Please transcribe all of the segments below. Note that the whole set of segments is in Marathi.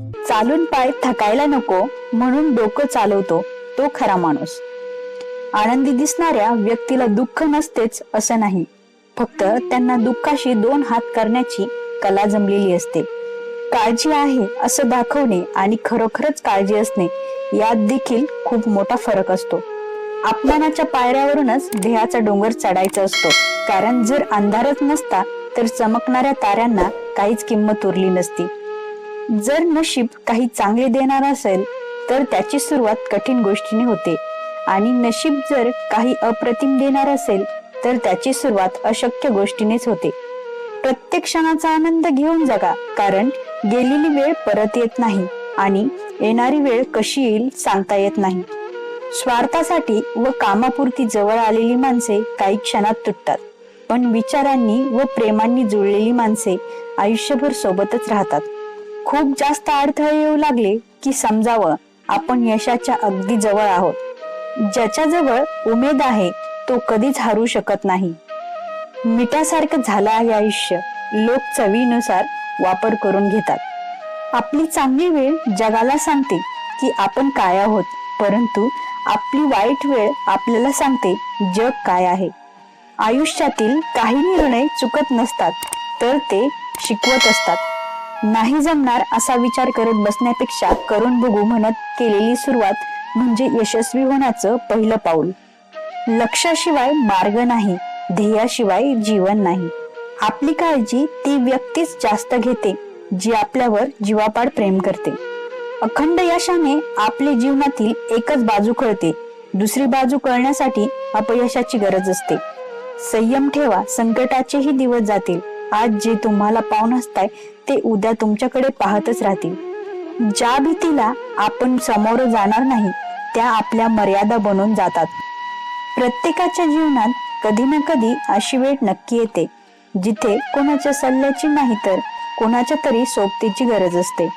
चालून पाय थकायला नको म्हणून डोकं चालवतो तो खरा माणूस. आनंदी दिसणाऱ्या व्यक्तीला दुःख नसतेच असं नाही. फक्त त्यांना दुःखाशी दोन हात करण्याची कला जमलेली असते. काळजी आहे असं दाखवणे आणि खरोखरच काळजी असणे यात देखील खूप मोठा फरक असतो. अपमानाच्या पायऱ्यावरूनच ध्येयाचा डोंगर चढायचा असतो. कारण जर अंधारच नसता तर चमकणाऱ्या ताऱ्यांना काहीच किंमत उरली नसती. जर नशीब काही चांगले देणार असेल तर त्याची सुरुवात कठीण गोष्टीने होते. आणि नशीब जर काही अप्रतिम देणार असेल तर त्याची सुरुवात अशक्य गोष्टीनेच होते. प्रत्येक क्षणाचा आनंद घेऊन जगा कारण गेलेली वेळ परत येत नाही आणि येणारी वेळ कशी येईल सांगता येत नाही. स्वार्थासाठी व कामापुरती जवळ आलेली माणसे काही क्षणात तुटतात पण विचारांनी व प्रेमांनी जुळलेली माणसे आयुष्यभर सोबतच राहतात. खूप जास्त अडथळे येऊ लागले की समजावं आपण यशाच्या अगदी जवळ आहोत. ज्याच्याजवळ उमेद आहे तो कधीच हरू शकत नाही. मिठासारखं झालं आहे आयुष्य. लोक चवीनुसार वापर करून घेतात. आपली चांगली वेळ जगाला सांगते की आपण काय आहोत परंतु आपली वाईट वेळ आपल्याला सांगते जग काय आहे. आयुष्यातील काही निर्णय चुकत नसतात तर ते शिकवत असतात. नाही जमणार असा विचार करत बसण्यापेक्षा करून बघू म्हणत केलेली सुरुवात म्हणजे यशस्वी होण्याचं पहिलं पाऊल. लक्षाशिवाय मार्ग नाही ध्येयाशिवाय जीवन नाही. आपली काळजी ती व्यक्तीच जास्त घेते जी आपल्यावर जीवापाड प्रेम करते. अखंड यशाने आपले जीवनातील एकच बाजू कळते दुसरी बाजू कळण्यासाठी अपयशाची गरज असते. संयम ठेवा संकटाचेही दिवस जातील. आज जे तुम्हाला पाहून असताय ते उद्या तुमच्याकडे पाहतच राहतील. ज्या भीतीला आपण समोर जाणार नाही त्या आपल्या मर्यादा बनून जातात. प्रत्येकाच्या जीवनात कधी ना कधी अशी वेळ नक्की येते जिथे कोणाच्या सल्ल्याची नाही तर कोणाच्या तरी सोबतीची गरज असते.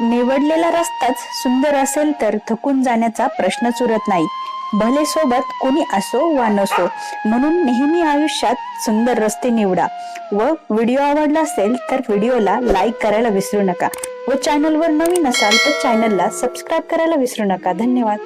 निवडलेला रस्ताच सुंदर असेल तर थकून जाण्याचा प्रश्नच उरत नाही. भले सोबत कोणी असो वा नसो म्हणून नेहमी आयुष्यात सुंदर रस्ते निवडा. व व्हिडिओ आवडला असेल तर व्हिडिओला लाईक करायला विसरू नका. व चॅनलवर नवीन असाल तर चॅनलला सबस्क्राईब करायला विसरू नका. धन्यवाद.